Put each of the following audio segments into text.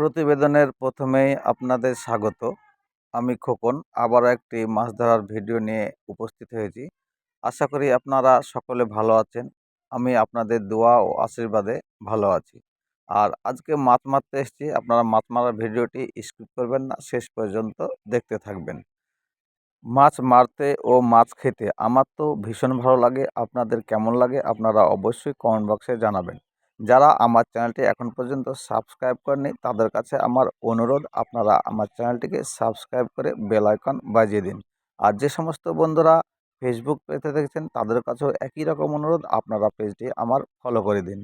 প্রতিবেদনের প্রথমেই আপনাদের স্বাগত। আমি খোকন, আবারও একটি মাছ ধরার ভিডিও নিয়ে উপস্থিত হয়েছি। আশা করি আপনারা সকলে ভালো আছেন। আমি আপনাদের দোয়া ও আশীর্বাদে ভালো আছি। আর আজকে মাছ মারতে এসেছি। আপনারা মাছ মারার ভিডিওটি স্কিপ করবেন না, শেষ পর্যন্ত দেখতে থাকবেন। মাছ মারতে ও মাছ খেতে আমার তো ভীষণ ভালো লাগে। আপনাদের কেমন লাগে আপনারা অবশ্যই কমেন্ট বক্সে জানাবেন। যারা আমার চ্যানেলটি এখন পর্যন্ত সাবস্ক্রাইব করেনি তাদের কাছে আমার অনুরোধ, আপনারা আমার চ্যানেলটিকে সাবস্ক্রাইব করে বেল আইকন বাজিয়ে দিন। আর যে সমস্ত বন্ধুরা ফেসবুক পেজে দেখছেন, তাদের কাছেও একই রকম অনুরোধ, আপনারা পেজটি আমার ফলো করে দিন।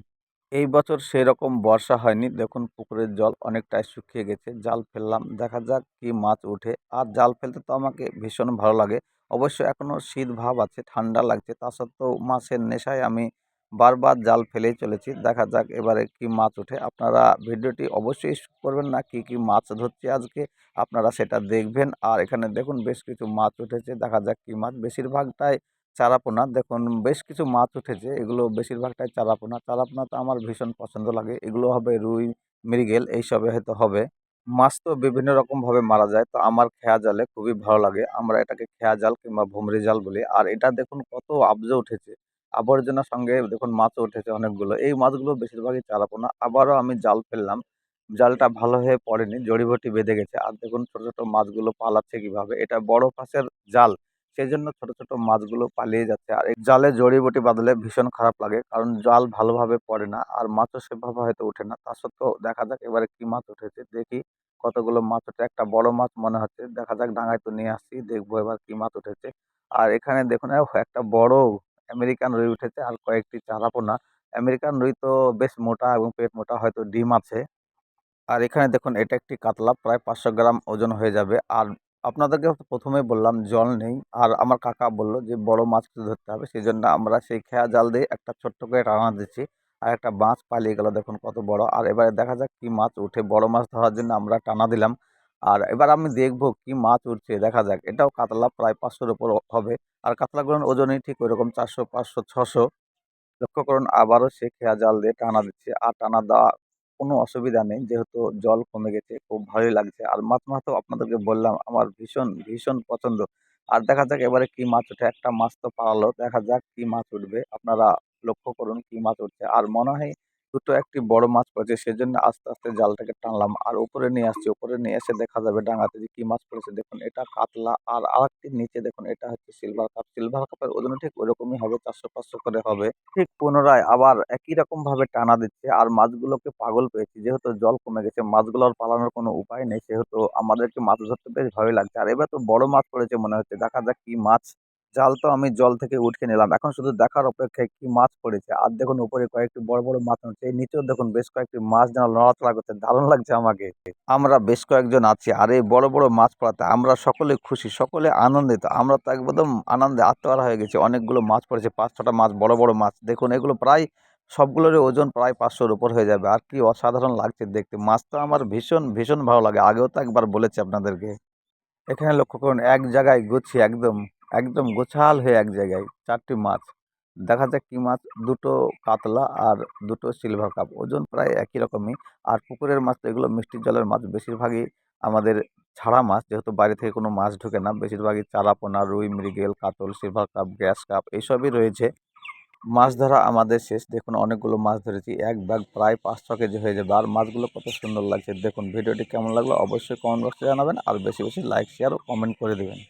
এই বছর সেই রকম বর্ষা হয়নি, দেখুন পুকুরের জল অনেকটাই শুকিয়ে গেছে, জাল ফেললাম, দেখা যাক কি মাছ ওঠে। আর জাল ফেলতে তো আমাকে ভীষণ ভালো লাগে, অবশ্য এখনও শীত ভাব আছে, ঠান্ডা লাগছে, তা সত্ত্বেও মাছের নেশায় আমি বারবার জাল ফেলেই চলেছি। দেখা যাক এবারে কি মাছ ওঠে। আপনারা ভিডিওটি অবশ্যই করবেন না, কি কি মাছ ধরছে আজকে আপনারা সেটা দেখবেন। আর এখানে দেখুন বেশ কিছু মাছ উঠেছে, দেখা যাক কি মাছ। বেশিরভাগটাই চারাপোনা। দেখুন বেশ কিছু মাছ উঠেছে, এগুলো বেশিরভাগটাই চারাপোনা। চারাপোনা তো আমার ভীষণ পছন্দ লাগে। এগুলো হবে রুই, মৃগেল, এইসবে হয়তো হবে। মাছ তো বিভিন্ন রকমভাবে মারা যায়, তো আমার খেয়া জালে খুবই ভালো লাগে। আমরা এটাকে খেয়া জাল কিংবা ভুমরি জাল বলি। আর এটা দেখুন কত আবজে উঠেছে। আবর্জনার সঙ্গে দেখুন মাছও উঠেছে অনেকগুলো। এই মাছগুলো বেশিরভাগই চারাপোনা। আবারও আমি জাল ফেললাম। জালটা ভালো হয়ে পড়েনি জড়িবটি বেঁধে গেছে। আর দেখুন ছোট ছোট মাছগুলো পালাচ্ছে কীভাবে? এটা বড় ফাঁসের জাল সেই জন্য ছোট ছোট মাছগুলো পালিয়ে যাচ্ছে। আর এই জালে জড়িবটি বাঁধলে ভীষণ খারাপ লাগে, কারণ জাল ভালোভাবে পড়ে না, আর মাছও সেভাবে হয়তো ওঠে না। তা সত্ত্বেও দেখা যাক এবারে কি মাছ উঠেছে। দেখি কতগুলো মাছ ওঠে একটা বড় মাছ মনে হচ্ছে। দেখা যাক ডাঙায় তো নিয়ে আসছি দেখব এবার কি মাছ উঠেছে। আর এখানে দেখুন, একটা বড় আমেরিকান রুই উঠেছে আর কয়েকটি চারাপোনা। আমেরিকান রুই তো বেশ মোটা এবং পেট মোটা, হয়তো ডিম আছে। আর এখানে দেখুন, এটা একটি কাতলা, প্রায় পাঁচশো গ্রাম ওজন হয়ে যাবে। আর আপনাদেরকে প্রথমেই বললাম, জল নেই। আর আমার কাকা বলল যে, বড় মাছ ধরতে হবে। সেই জন্য আমরা সেই খেয়া জাল দিয়ে একটা ছোট্ট করে টানা দিচ্ছি আর একটা মাছ পালিয়ে গেল। দেখুন কত বড়। আর এবারে দেখা যাক কি মাছ উঠে। বড় মাছ ধরার জন্য আমরা টানা দিলাম। আর এবার আমি দেখব কি মাছ উঠছে দেখা যাক। এটাও কাতলা প্রায় পাঁচশোর উপর হবে। আর কাতলাগুলোর ওজনই ঠিক ওইরকম চারশো, পাঁচশো, ছশো। লক্ষ্য করুন, আবারও সে খেয়া জাল দিয়ে টানা দিচ্ছে। আর টানা দেওয়া কোনো অসুবিধা নেই, যেহেতু জল কমে গেছে, খুব ভালোই লাগছে। আর মাছ মারতেও আপনাদেরকে বললাম, আমার ভীষণ ভীষণ পছন্দ। আর দেখা যাক এবারে কি মাছ ওঠে। একটা মাছ তো পালালো, দেখা যাক কি মাছ উঠবে। আপনারা লক্ষ্য করুন কি মাছ উঠছে। আর মনে হয় দুটো একটি বড় মাছ পড়েছে, সেজন্য আস্তে আস্তে জালটাকে টানলাম। আর উপরে নিয়ে আসছি, উপরে নিয়ে এসে দেখা যাবে ডাঙাতে যে কি মাছ পড়েছে। দেখুন, এটা কাতলা আর আরেকটির নিচে দেখুন, এটা হচ্ছে সিলভার কাপ সিলভার কাপের ওজন ঠিক ওরকমই হবে, চারশো পাঁচশো করে হবে। ঠিক পুনরায় আবার একই রকম ভাবে টানা দিচ্ছে, আর মাছগুলোকে পাগল পেয়েছি। যেহেতু জল কমে গেছে, মাছগুলো আর পালানোর কোনো উপায় নেই, সেহেতু আমাদেরকে মাছ ধরতে বেশ ভালোই লাগছে। আর এবার তো বড় মাছ পড়েছে মনে হচ্ছে। দেখা যাক কি মাছ জাল তো আমি জল থেকে উঠিয়ে নিলাম। এখন শুধু দেখার অপেক্ষায় কি মাছ পড়েছে? আর দেখুন, উপরে কয়েকটি বড় বড় মাছ উঠছে নিচেও দেখুন, বেশ কয়েকটি মাছ যেন নড়াচড়া করছে। দারুণ লাগছে আমাকে। আমরা বেশ কয়েকজন আছি আর এই বড় বড় মাছ পড়াতে আমরা সকলে খুশি, সকলে আনন্দিত। আমরা তো একদম আনন্দে আত্মহারা হয়ে গেছি। অনেকগুলো মাছ পড়েছে, পাঁচ, ছটা মাছ, বড় বড় মাছ। দেখুন, এগুলো প্রায় সবগুলোরই ওজন প্রায় পাঁচশোর উপর হয়ে যাবে। আর কি অসাধারণ লাগছে দেখতে। মাছ তো আমার ভীষণ ভীষণ ভালো লাগে। আগেও তো একবার বলেছি আপনাদেরকে। এখানে লক্ষ্য করুন, এক জায়গায় গুছিয়ে একদম একদম গোছাল হয়ে এক জায়গায় চারটি মাছ। দেখা যাক কী মাছ, দুটো কাতলা আর দুটো সিলভার কাপ ওজন প্রায় একই রকমই। আর পুকুরের মাছ তো এগুলো মিষ্টি জলের মাছ। বেশিরভাগই আমাদের ছাড়া মাছ। যেহেতু বাইরে থেকে কোনো মাছ ঢোকে না, বেশিরভাগই চারাপোনা, রুই, মৃগেল, কাতল সিলভার কাপ গ্যাস কাপ এইসবই রয়েছে। মাছ ধরা আমাদের শেষ। দেখুন অনেকগুলো মাছ ধরেছি। এক ব্যাগ প্রায় পাঁচ ছ কেজি হয়ে যাবে। আর মাছগুলো কত সুন্দর লাগছে। দেখুন, ভিডিওটি কেমন লাগল অবশ্যই কমেন্ট বক্সে জানাবেন। আর বেশি বেশি লাইক শেয়ার ও কমেন্ট করে দেবেন।